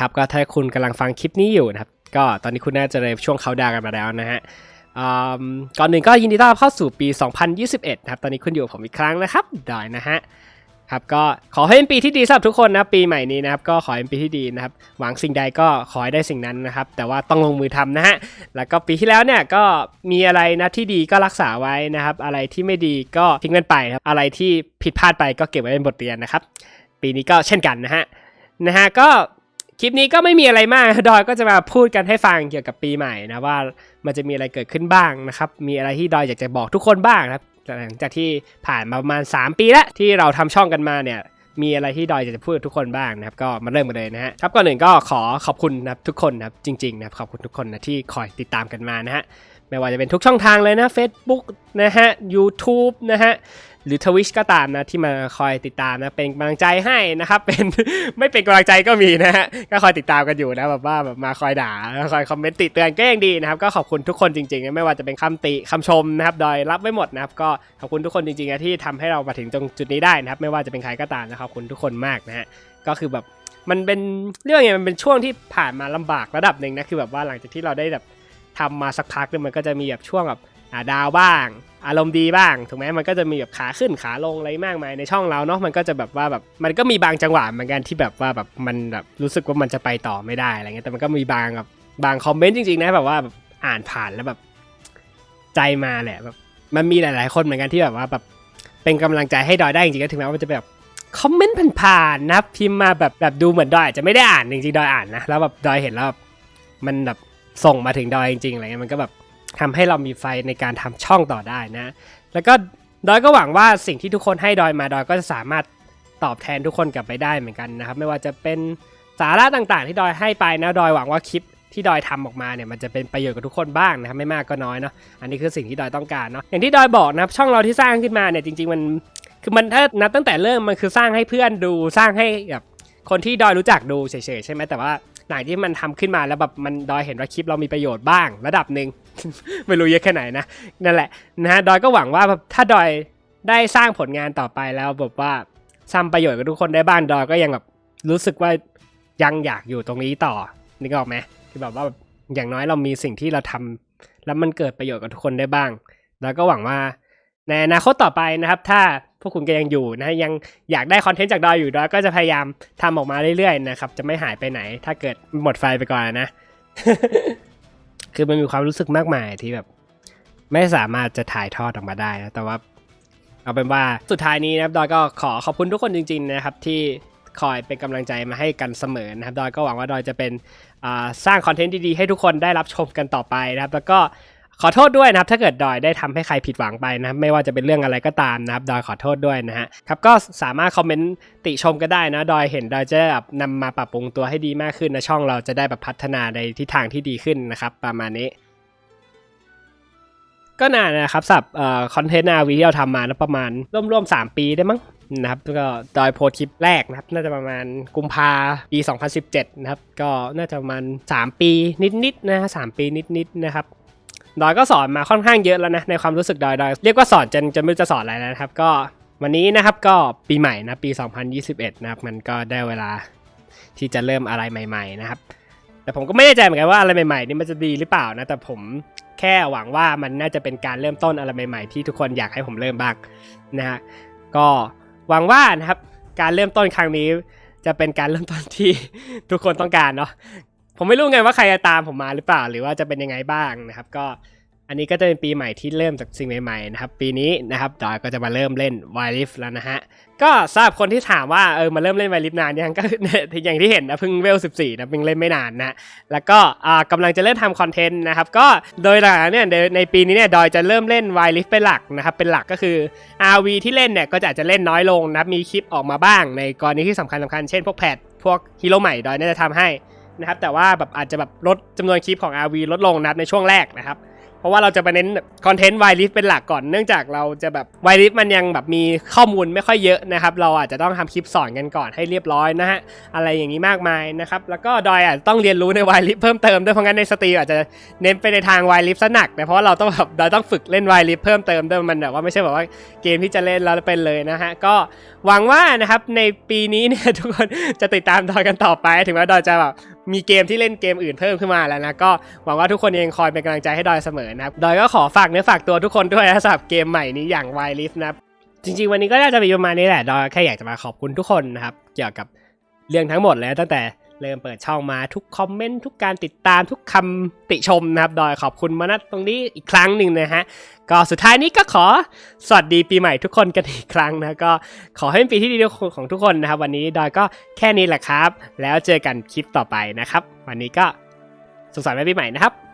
ครับก็ถ้าคุณกำลังฟังคลิปนี้อยู่นะครับ ก็ตอนนี้คุณน่าจะเลยช่วงเขาดากันมาแล้วนะฮะก่อนหนึ่งก็ยินดีต้อนรับเข้าสู่ปี 2021 นะครับ ตอนนี้คุณอยู่ผมอีกครั้งนะครับดอยนะฮะครับก็ขอให้เป็นปีที่ดีสำหรับทุกคนนะปีใหม่นี้นะครับก็ขอให้เป็นปีที่ดีนะครับหวังสิ่งใดก็ขอให้ได้สิ่งนั้นนะครับ แต่ว่าต้องลงมือทำนะฮะแล้วก็ปีที่แล้วเนี่ยก็มีอะไรนะที่ดีก็รักษาไว้นะครับ อะไรที่ไม่ดีก็ทิ้งมันไปครับอะไรที่ผิดพลาดไปก็เก็บไว้เป็นบทเรียนนะครับ ปีนี้ก็เช่นกันนะฮะนะฮะก็ คลิปนี้ก็ไม่มีอะไรมาก ดอยก็จะมาพูดกันให้ฟังเกี่ยวกับปีใหม่นะว่ามันจะมีอะไรเกิดขึ้นบ้างนะครับ มีอะไรที่ดอยอยากจะบอกทุกคนบ้างครับหลังจากที่ผ่านมาประมาณ 3 ปีแล้วที่เราทำช่องกันมาเนี่ยมีอะไรที่ดอยอยากจะพูดทุกคนบ้างนะครับก็มาเริ่มกันเลยนะฮะครับก่อนหนึ่งก็ขอขอบคุณนะครับทุกคนนะครับจริงๆนะขอบคุณทุกคนนะที่คอยติดตามกันมานะฮะไม่ว่าจะเป็นทุกช่องทางเลยนะ Facebook นะฮะ YouTube นะฮะ หรือทวิชก็ตามนะที่มาคอยติดตามนะเป็นกำลังใจให้นะครับเป็นไม่เป็นกำลังใจก็มีนะฮะก็คอยติดตามกันอยู่นะแบบว่าแบบมาคอยด่าคอยคอมเมนต์ติเตือนก็ยังดีนะครับก็ขอบคุณทุกคนจริงๆนะไม่ว่าจะเป็นคำติคำชมนะครับโดยรับไว้หมดนะครับก็ขอบคุณทุกคนจริงๆนะที่ทำให้เรามาถึงตรงจุดนี้ได้นะครับไม่ว่าจะเป็นใครก็ตามนะขอบคุณทุกคนมากนะฮะก็คือแบบมันเป็นเรื่องไงมันเป็นช่วงที่ผ่านมาลำบากระดับหนึ่งนะคือแบบว่าหลังจากที่เราได้แบบทำมาสักพักเนี่ยมันก็จะมีแบบช่วงแบบาดาวบ้าง อารมณ์ดีบ้างถูกไหมมันก็จะมีแบบขาขึ้นขาลงอะไรมากมายในช่องเราเนาะมันก็จะแบบว่าแบบมันก็มีบางจังหวะเหมือนกันที่แบบว่าแบบมันแบบรู้สึกว่ามันจะไปต่อไม่ได้อะไรเงี้ยแต่มันก็มีบางแบบบางคอมเมนต์จริงๆนะแบบว่าแบบอ่านผ่านแล้วแบบใจมาแหละแบบมันมีหลาย ๆ คนเหมือนกันที่แบบว่าแบบเป็นกำลังใจให้ดอยได้จริงๆก็ถึงแม้ว่ามันจะแบบคอมเมนต์ผ่านๆนะพิมพ์มาแบบแบบดูเหมือนดอยอาจจะไม่ได้อ่านจริงๆดอยอ่านนะแล้วแบบดอยเห็นแล้วแบบมันแบบส่งมาถึงดอยจริงๆอะไรเงี้ยมันก็แบบ ทำให้เรามีไฟในการทำช่องต่อได้นะ แล้วก็ดอยก็หวังว่าสิ่งที่ทุกคนให้ดอยมาดอยก็จะสามารถตอบแทนทุกคนกลับไปได้เหมือนกันนะครับ ไม่ว่าจะเป็นสาระต่างๆ ที่ดอยให้ไปนะดอยหวังว่าคลิปที่ดอยทำออกมาเนี่ยมันจะเป็นประโยชน์กับทุกคนบ้างนะครับไม่มากก็น้อยเนาะอันนี้คือสิ่งที่ดอยต้องการเนาะอย่างที่ดอยบอกนะครับช่องเราที่สร้างขึ้นมาเนี่ยจริง ๆ มันคือมันถ้านับตั้งแต่เริ่มมันคือสร้างให้เพื่อนดูสร้างให้แบบคนที่ดอยรู้จักดูเฉยๆใช่ไหมแต่ว่า หลังที่มันทำขึ้นมาแล้วแบบมันดอยเห็นว่าคลิปเรามีประโยชน์บ้าง ระดับหนึ่ง ไม่รู้เยอะแค่ไหนนะนั่นแหละนะฮะดอยก็หวังว่าแบบถ้าดอยได้สร้างผลงานต่อไปแล้วแบบว่าทำประโยชน์กับทุกคนได้บ้างดอยก็ยังแบบรู้สึกว่ายังอยากอยู่ตรงนี้ต่อนึกออกไหมคือแบบว่าอย่างน้อยเรามีสิ่งที่เราทำแล้วมันเกิดประโยชน์กับทุกคนได้บ้างดอยก็หวังว่า ในอนาคตต่อไปนะครับ ถ้าพวกคุณก็ยังอยู่นะยังอยากได้คอนเทนต์จากดอยอยู่ดอยก็จะพยายามทำออกมาเรื่อยๆนะครับจะไม่หายไปไหน ถ้าเกิดหมดไฟไปก่อนนะ คือมันมีความรู้สึกมากมายที่แบบ ไม่สามารถจะถ่ายทอดออกมาได้นะแต่ว่า เอาเป็นว่าสุดท้ายนี้นะครับดอยก็ขอขอบคุณทุกคนจริง ๆ นะครับ ที่คอยเป็นกำลังใจมาให้กันเสมอนะครับ ดอยก็หวังว่าดอยจะเป็นสร้างคอนเทนต์ดีๆให้ทุกคนได้รับชมกันต่อไปนะครับ แล้วก็ ขอโทษด้วยนะครับ ถ้าเกิดดอยได้ทำให้ใครผิดหวังไปนะครับไม่ว่าจะเป็นเรื่องอะไรก็ตามนะครับ ดอยขอโทษด้วยนะฮะครับก็สามารถคอมเมนต์ติชมก็ได้นะดอยเห็นดอยจะแบบนำมาปรับปรุงตัวให้ดีมากขึ้นนะช่องเราจะได้แบบพัฒนาในทิศทางที่ดีขึ้นนะครับประมาณนี้ก็นานนะครับสำหรับคอนเทนต์นาวีที่เราทำมานะประมาณร่วมๆ 3 ปีได้มั้งนะครับแล้วก็ดอยโพสคลิปแรกนะครับ น่าจะประมาณกุมภาปี 2017 นะครับ ก็น่าจะประมาณ 3 ปีนิดๆนะฮะสามปีนิดๆนะครับ ดอยก็สอนมาค่อนข้างเยอะแล้วนะในความรู้สึกดอยดอยเรียกว่าสอนจนจนไม่รู้จะสอนอะไรแล้วนะครับก็วันนี้นะครับก็ปีใหม่นะปี 2021 นะครับมันก็ได้เวลาที่จะเริ่มอะไรใหม่ ๆ นะครับ แต่ผมก็ไม่แน่ใจเหมือนกันว่าอะไรใหม่ๆนี่มันจะดีหรือเปล่านะแต่ผมแค่หวังว่ามันน่าจะเป็นการเริ่มต้นอะไรใหม่ๆ ที่ทุกคนอยากให้ผมเริ่มบ้างนะฮะก็หวังว่านะครับการเริ่มต้นครั้งนี้จะเป็นการเริ่มต้นที่ทุกคนต้องการเนาะ ผมไม่รู้ไงว่าใครจะตามผมมาหรือเปล่า หรือว่าจะเป็นยังไงบ้างนะครับ ก็อันนี้ก็จะเป็นปีใหม่ที่เริ่มจากสิ่งใหม่ๆนะครับ ปีนี้นะครับดอยก็จะมาเริ่มเล่นไวลิฟแล้วนะฮะ ก็สำหรับคนที่ถามว่าเออมาเริ่มเล่นไวลิฟนานยังก็อย่างที่เห็นนะเพิ่งเวล 14 นะเพิ่งเล่นไม่นานนะ แล้วก็อ่ากำลังจะเริ่มทำคอนเทนต์นะครับ ก็โดยหลักเนี่ยในปีนี้เนี่ยดอยจะเริ่มเล่นไวลิฟเป็นหลักนะครับ เป็นหลักก็คือ RV ที่เล่นเนี่ยก็จะอาจจะเล่นน้อยลงนับมีคลิปออกมาบ้าง ในกรณีที่สำคัญสำคัญเช่นพวกแพทพวกฮีโร่ใหม่ดอยน่าจะทำให้ นะครับ แต่ว่าแบบอาจจะแบบลดจำนวนคลิปของ RV ลดลงนะครับในช่วงแรกนะครับ เพราะว่าเราจะไปเน้นคอนเทนต์ไวลิฟเป็นหลักก่อน เนื่องจากเราจะแบบไวลิฟมันยังแบบมีข้อมูลไม่ค่อยเยอะนะครับ เราอาจจะต้องทำคลิปสอนกันก่อนให้เรียบร้อยนะฮะ อะไรอย่างนี้มากมายนะครับ แล้วก็ดอยอาจจะต้องเรียนรู้ในไวลิฟเพิ่มเติมด้วย เพราะงั้นในสตรีมอาจจะเน้นไปในทางไวลิฟซะหนักนะเพราะาเราต้องแบบดอยต้องฝึกเล่นไวลิฟเพิ่มเติมด้วยมันแบบว่าไม่ใช่แบบว่าเกมที่จะเล่นแล้วเป็นเลยนะฮะ ก็หวังว่านะครับในปีนี้เนี่ยทุกคนจะติดตามดอยกันต่อไป ถึงแม้ดอยจะแบบ มีเกมที่เล่นเกมอื่นเพิ่มขึ้นมาแล้วนะ ก็หวังว่าทุกคนยังคอยเป็นกำลังใจให้ดอยเสมอนะครับ ดอยก็ขอฝากเนื้อฝากตัวทุกคนด้วยนะสำหรับเกมใหม่นี้อย่างไวลิฟนะครับ จริงๆ วันนี้ก็น่าจะมีประมาณนี้แหละ ดอยแค่อยากจะมาขอบคุณทุกคนนะครับ เกี่ยวกับเรื่องทั้งหมดแล้วตั้งแต่ เริ่มเปิดช่องมาทุกคอมเมนต์ทุกการติดตามทุกคำติชมนะครับ ดอยขอบคุณมานัดตรงนี้อีกครั้งหนึ่งนะฮะ ก็สุดท้ายนี้ก็ขอสวัสดีปีใหม่ทุกคนกันอีกครั้งนะก็ขอให้เป็นปีที่ดีของทุกคนนะครับ วันนี้ดอยก็แค่นี้แหละครับ แล้วเจอกันคลิปต่อไปนะครับ วันนี้ก็สุขสันต์วันปีใหม่นะครับ